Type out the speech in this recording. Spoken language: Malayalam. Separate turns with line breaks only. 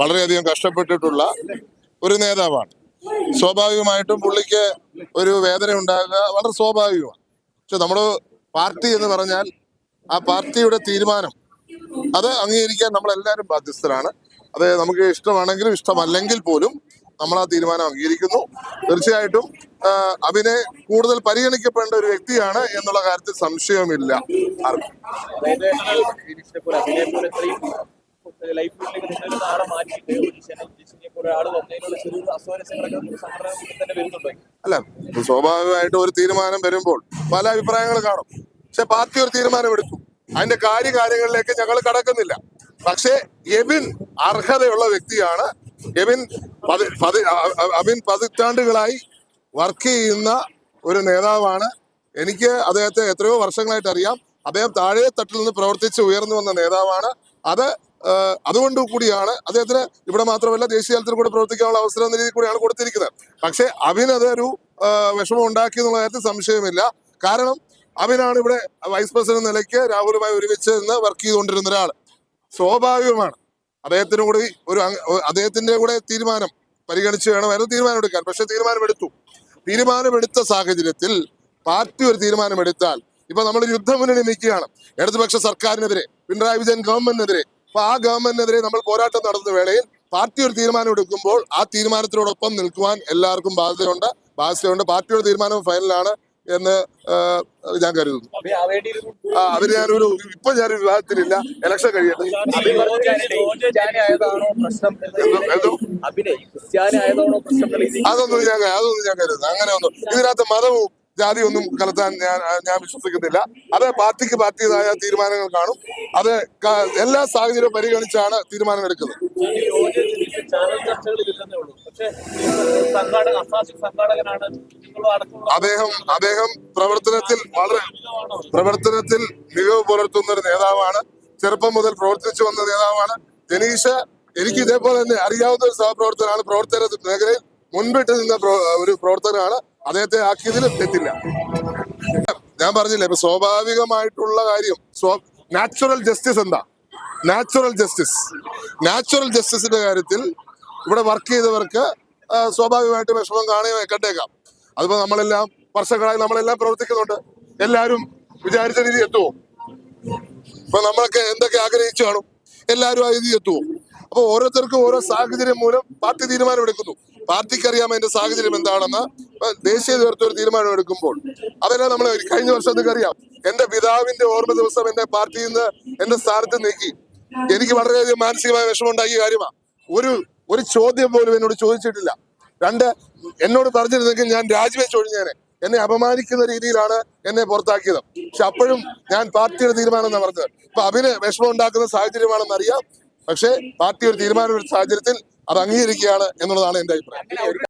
വളരെയധികം കഷ്ടപ്പെട്ടിട്ടുള്ള ഒരു നേതാവാണ്. സ്വാഭാവികമായിട്ടും പുള്ളിക്ക് ഒരു വേദന ഉണ്ടാകുക വളരെ സ്വാഭാവികമാണ്. പക്ഷെ നമ്മുടെ പാർട്ടി എന്ന് പറഞ്ഞാൽ ആ പാർട്ടിയുടെ തീരുമാനം അത് അംഗീകരിക്കാൻ നമ്മളെല്ലാവരും ബാധ്യസ്ഥരാണ്. അത് നമുക്ക് ഇഷ്ടമാണെങ്കിലും ഇഷ്ടമല്ലെങ്കിൽ പോലും നമ്മൾ ആ തീരുമാനം അംഗീകരിക്കുന്നു. തീർച്ചയായിട്ടും അഭിനെ കൂടുതൽ പരിഗണിക്കപ്പെടേണ്ട ഒരു വ്യക്തിയാണ് എന്നുള്ള കാര്യത്തിൽ സംശയമില്ല ആർക്കും.
ലൈഫിലേക്ക് നിന്നൊരു മാറ്റിയിട്ട് പോലെ തന്നെ
അല്ല സ്വാഭാവികമായിട്ട് ഒരു തീരുമാനം വരുമ്പോൾ പല അഭിപ്രായങ്ങൾ കാണും. പക്ഷെ പാർട്ടി ഒരു തീരുമാനം എടുത്തു അതിന്റെ കാര്യകാര്യങ്ങളിലേക്ക് ഞങ്ങൾ കടക്കുന്നില്ല. പക്ഷേ എബിൻ അർഹതയുള്ള വ്യക്തിയാണ്. എബിൻ അബിൻ പതിറ്റാണ്ടുകളായി വർക്ക് ചെയ്യുന്ന ഒരു നേതാവാണ്. എനിക്ക് അദ്ദേഹത്തെ എത്രയോ വർഷങ്ങളായിട്ട് അറിയാം. അദ്ദേഹം താഴെ തട്ടിൽ നിന്ന് പ്രവർത്തിച്ച് ഉയർന്നു വന്ന നേതാവാണ്. അത് അതുകൊണ്ട് കൂടിയാണ് അദ്ദേഹത്തിന് ഇവിടെ മാത്രമല്ല ദേശീയ തലത്തിൽ കൂടെ പ്രവർത്തിക്കാനുള്ള അവസരം എന്ന രീതിയിൽ കൂടിയാണ് കൊടുത്തിരിക്കുന്നത്. പക്ഷേ അഭിനത് ഒരു ആ, വിഷമം ഉണ്ടാക്കി എന്നുള്ള കാര്യത്തിൽ സംശയമില്ല. കാരണം അഭിനാണ് ഇവിടെ വൈസ് പ്രസിഡന്റ് നിലയ്ക്ക് രാഹുലുമായി ഒരുമിച്ച് നിന്ന് വർക്ക് ചെയ്തുകൊണ്ടിരുന്ന ഒരാൾ സ്വാഭാവികമാണ്. അദ്ദേഹത്തിന് കൂടി ഒരു അദ്ദേഹത്തിന്റെ കൂടെ തീരുമാനം പരിഗണിച്ച് വേണമായിരുന്നു തീരുമാനമെടുക്കാൻ. പക്ഷെ തീരുമാനമെടുത്തു. തീരുമാനമെടുത്ത സാഹചര്യത്തിൽ പാർട്ടി ഒരു തീരുമാനമെടുത്താൽ ഇപ്പൊ നമ്മൾ യുദ്ധമുന്നണി നിൽക്കുകയാണ് ഇടതുപക്ഷ സർക്കാരിനെതിരെ പിണറായി വിജയൻ ഗവൺമെന്റിനെതിരെ അപ്പൊ ആ ഗവൺമെന്റിനെതിരെ നമ്മൾ പോരാട്ടം നടത്തുന്ന വേളയിൽ പാർട്ടി ഒരു തീരുമാനം എടുക്കുമ്പോൾ ആ തീരുമാനത്തിനോടൊപ്പം നിൽക്കുവാൻ എല്ലാവർക്കും ബാധ്യതയുണ്ട്. ബാധ്യതയുണ്ട്. പാർട്ടിയുടെ തീരുമാനം ഫൈനലാണ് എന്ന് ഞാൻ കരുതുന്നു. അവർ ഞാനൊരു ഇപ്പൊ ഞാനൊരു വിവാഹത്തിലില്ല ഇലക്ഷൻ കഴിയട്ടെ. അതൊന്നും ഞാൻ അതൊന്നും ഞാൻ കരുതുന്നു അങ്ങനെ ഒന്നും. ഇതിനകത്ത് മതവും ജാതി ഒന്നും കലർത്താൻ ഞാൻ ഞാൻ വിശ്വസിക്കുന്നില്ല. അത് പാർട്ടിക്ക് പാർട്ടിയതായ തീരുമാനങ്ങൾ കാണും. അത് എല്ലാ സാഹചര്യവും പരിഗണിച്ചാണ് തീരുമാനം എടുക്കുന്നത് അദ്ദേഹം അദ്ദേഹം പ്രവർത്തനത്തിൽ വളരെ പ്രവർത്തനത്തിൽ മികവ് പുലർത്തുന്ന ഒരു നേതാവാണ്. ചെറുപ്പം മുതൽ പ്രവർത്തിച്ചു വന്ന നേതാവാണ്. ജനീഷ് എനിക്ക് ഇതേപോലെ തന്നെ അറിയാവുന്ന ഒരു സഹപ്രവർത്തകനാണ് പ്രവർത്തന മേഖലയിൽ മുൻപിട്ട് നിന്ന ഒരു പ്രവർത്തകനാണ്. അദ്ദേഹത്തെ ആക്കിയതിൽ തെറ്റില്ല. ഞാൻ പറഞ്ഞില്ലേ ഇപ്പൊ സ്വാഭാവികമായിട്ടുള്ള കാര്യം നാച്ചുറൽ ജസ്റ്റിസ് എന്താ? നാച്ചുറൽ ജസ്റ്റിസ് നാച്ചുറൽ ജസ്റ്റിസിന്റെ കാര്യത്തിൽ ഇവിടെ വർക്ക് ചെയ്തവർക്ക് സ്വാഭാവികമായിട്ട് വിഷമം കാണുകയും കണ്ടേക്കാം അതിപ്പോ നമ്മളെല്ലാം വർഷങ്ങളായി നമ്മളെല്ലാം പ്രവർത്തിക്കുന്നുണ്ട്. എല്ലാവരും വിചാരിച്ച രീതി എത്തുമോ ഇപ്പൊ നമ്മളൊക്കെ എന്തൊക്കെ ആഗ്രഹിച്ചു കാണും? എല്ലാവരും ആ രീതി എത്തുമോ അപ്പൊ ഓരോരുത്തർക്കും ഓരോ സാഹചര്യം മൂലം പാർട്ടി തീരുമാനം എടുക്കുന്നു പാർട്ടിക്ക് അറിയാം അതിന്റെ സാഹചര്യം എന്താണെന്ന്. ദേശീയ നേതൃത്വം ഒരു തീരുമാനം എടുക്കുമ്പോൾ അതെല്ലാം നമ്മൾ കഴിഞ്ഞ വർഷം നിങ്ങൾക്ക് അറിയാം. എന്റെ പിതാവിന്റെ ഓർമ്മ ദിവസം എന്റെ പാർട്ടിയിൽ നിന്ന് എന്റെ സ്ഥാനത്ത് നീക്കി. എനിക്ക് വളരെയധികം മാനസികമായ വിഷമം ഉണ്ടാക്കിയ കാര്യമാണ് ഒരു ഒരു ചോദ്യം പോലും എന്നോട് ചോദിച്ചിട്ടില്ല. രണ്ട് എന്നോട് പറഞ്ഞിരുന്നെങ്കിൽ ഞാൻ രാജിവെച്ച് ഒഴിഞ്ഞേനെ. എന്നെ അപമാനിക്കുന്ന രീതിയിലാണ് എന്നെ പുറത്താക്കിയത്. പക്ഷെ അപ്പോഴും ഞാൻ പാർട്ടിയുടെ തീരുമാനം എന്നാ പറഞ്ഞത്. അപ്പൊ അഭിന് വിഷമം ഉണ്ടാക്കുന്ന സാഹചര്യമാണെന്ന് അറിയാം. പക്ഷേ പാർട്ടി ഒരു തീരുമാനം ഒരു സാഹചര്യത്തിൽ അത് അംഗീകരിക്കുകയാണ് എന്നുള്ളതാണ് എന്റെ അഭിപ്രായം.